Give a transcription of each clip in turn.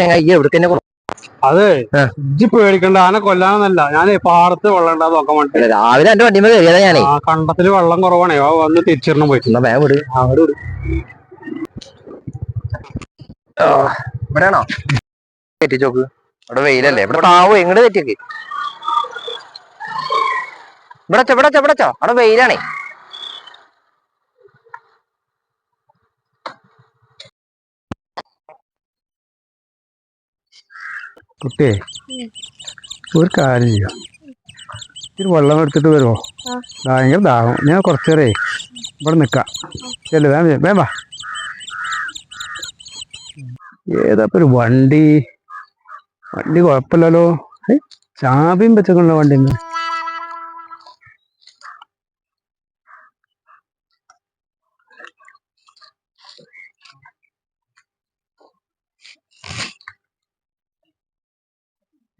ചങ്ങായി എവിടെ തന്നെ അതെ. ഇജ്ജ് പേടിക്കണ്ട. ആന കൊല്ലാനൊന്നല്ല ഞാൻ പാടത്ത് വെള്ളം ഉണ്ടാ നോക്കാൻ വേണ്ടി രാവിലെ എന്റെ വണ്ടിമേ കയറിയതാ ഞാനേ. കണ്ടത്തിൽ വെള്ളം കുറവാണേ. വന്ന് തിരിച്ചിടണം പോയിട്ട് വേഗം വിട്. അവിടെ വിട് ഇവിടെയാണോ? തെറ്റിച്ചോക്ക് ഇവിടെ വെയിലല്ലേ. ഇവിടെ പാവോ എങ്ങോട്ട് തെറ്റിയൊക്കെ ഇവിടെ ഇവിടെ ഇവിടെ. അവിടെ വെയിലാണേ. കുട്ടിയെ ഒരു കാര്യം ചെയ്യാം. ഇത്തിരി വെള്ളം എടുത്തിട്ട് വരുമോ? ഭയങ്കര ദാഹം. ഞാൻ കുറച്ചു നേരേ ഇവിടെ നിൽക്കാം. ചെല്ലു വേം വേ- വേം വാ. ഏതാ ഒരു വണ്ടി? വണ്ടി കുഴപ്പമില്ലല്ലോ. ചാബിയും വെച്ചൊക്കെ വെച്ചൊക്കെയുള്ള വണ്ടി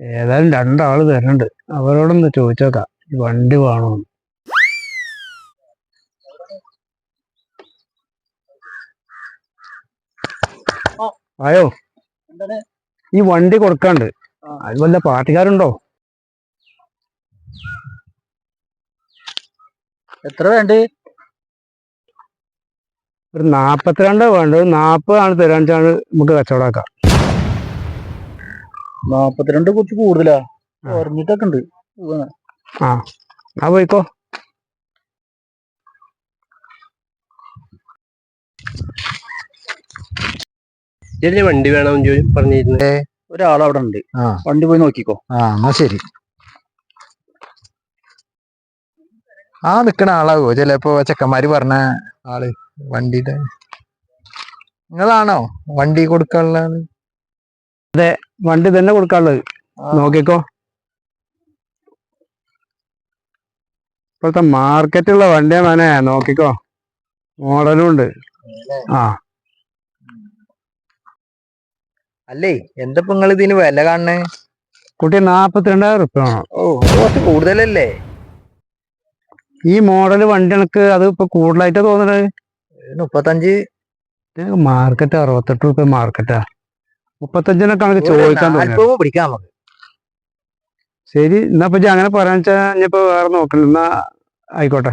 ഏതായാലും രണ്ടാൾ തരുന്നുണ്ട് അവരോടൊന്ന് ചോദിച്ചോക്കാം. ഈ വണ്ടി വേണോന്ന്. ആയോ? ഈ വണ്ടി കൊടുക്കാണ്ട്. അത് വല്ല പാർട്ടിക്കാരുണ്ടോ? എത്ര വേണ്ട? ഒരു നാപ്പത്തിരണ്ട് വേണ്ടത്? നാപ്പതാണ് തരാച്ചാണ് നമുക്ക് കച്ചവടാക്കാം നാപ്പത്തിരണ്ട് കുറച്ച് കൂടുതലാ. ഓർമ്മിട്ടൊക്കെ ഉണ്ട് ആ. ആ പോയിക്കോ. ചെറിയ വണ്ടി വേണം പറഞ്ഞിരുന്നു. ഒരാൾ അവിടെ ഉണ്ട് ആ. വണ്ടി പോയി നോക്കിക്കോ. ആ എന്നാ ശരി. ആ നിക്കണ ആളാവോ? ചിലപ്പോ ചെക്കന്മാര് പറഞ്ഞ ആൾ വണ്ടിയുടെ നിങ്ങളാണോ വണ്ടി കൊടുക്കാനുള്ള ആൾ? വണ്ടി തന്നെ കൊടുക്കാനുള്ളത്. നോക്കിക്കോ. ഇപ്പോഴത്തെ മാർക്കറ്റുള്ള വണ്ടിയാ മോനെ നോക്കിക്കോ. മോഡലും ഉണ്ട്. ആ. അല്ലേ എന്താ നിങ്ങൾ ഇതിന് വില കാണണേ കുട്ടി നാപ്പത്തിരണ്ടായിരം റുപ്യ വേണം. ഓ അത് കുറച്ച് കൂടുതലല്ലേ? ഈ മോഡൽ വണ്ടി എനിക്ക് അത് ഇപ്പൊ കൂടുതലായിട്ടാ തോന്നണത്. മുപ്പത്തഞ്ച്. മാർക്കറ്റ് അറുപത്തെട്ട് റുപ്യ മാർക്കറ്റാ മുപ്പത്തഞ്ചിനൊക്കെ നമുക്ക് ചോദിക്കാൻ തോന്നുന്നു പിടിക്കാം നമുക്ക് ശരി എന്നാ പറ്റി അങ്ങനെ പറയാന്ന് വെച്ചാ ഇനിയിപ്പോ വേറെ നോക്കണ്ട. എന്നാ ആയിക്കോട്ടെ.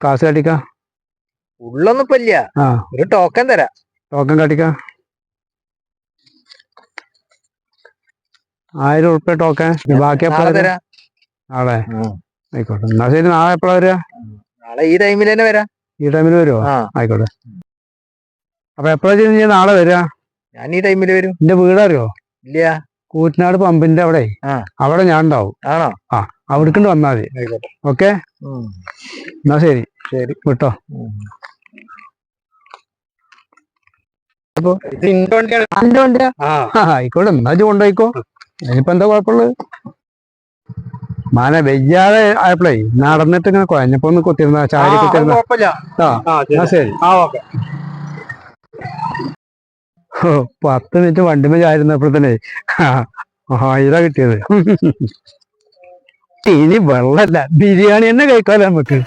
കാശ് കാട്ടിക്കാ. ഉള്ളൊന്നും ഇപ്പൊ ഇല്ല. ആ. ഒരു ടോക്കൺ തരാം. ടോക്കൺ കാട്ടിക്ക. ആയിരം ഉറുപ്പ്യ ടോക്കൺ ബാക്കി എപ്പോഴാ നാളെ? തരാം. ആയിക്കോട്ടെ. എന്നാ ശരി നാളെ എപ്പോഴാ വരിക നാളെ ഈ ടൈമിൽ തന്നെ വരാം. ഈ ടൈമിൽ വരുമോ ആയിക്കോട്ടെ. അപ്പൊ എപ്പോഴാ ചെയ്ത് നാളെ വരിക ഞാൻ ഈ ടൈമിൽ വരും. എന്റെ വീടറിയോ ഇല്ല കൂറ്റനാട് പമ്പിന്റെ അവിടെ. ആ. അവിടെ ഞാൻ ഉണ്ടാവും ആണോ അവിടേക്കൊണ്ട് വന്നാൽ മതി. ഓക്കെ. എന്നാ ശരി. ശരി. വിട്ടോ. ആ. ആ, ആയിക്കോട്ടെ. എന്നാ ഇജ്ജ് ഇനിയിപ്പോ അതിനിപ്പോ എന്താ കുഴപ്പമുള്ളത്? മാന വെയ്യാതെ ആയപ്പോഴേ നടന്നിട്ട് ഇങ്ങനെ കുഴഞ്ഞപ്പോ ഒന്ന് കുത്തിരുന്ന ചാരി ആ, കുത്തിരുന്ന ആ ആ ശരി. ആ ഓക്കെ. പത്ത് മിനിറ്റ് വണ്ടിമേ ചായിരുന്നപ്പോഴത്തന്നെ ആയിര കിട്ടിയത്. ഇനി വെള്ളല്ല ബിരിയാണി തന്നെ കഴിക്കാലോ നമുക്ക്.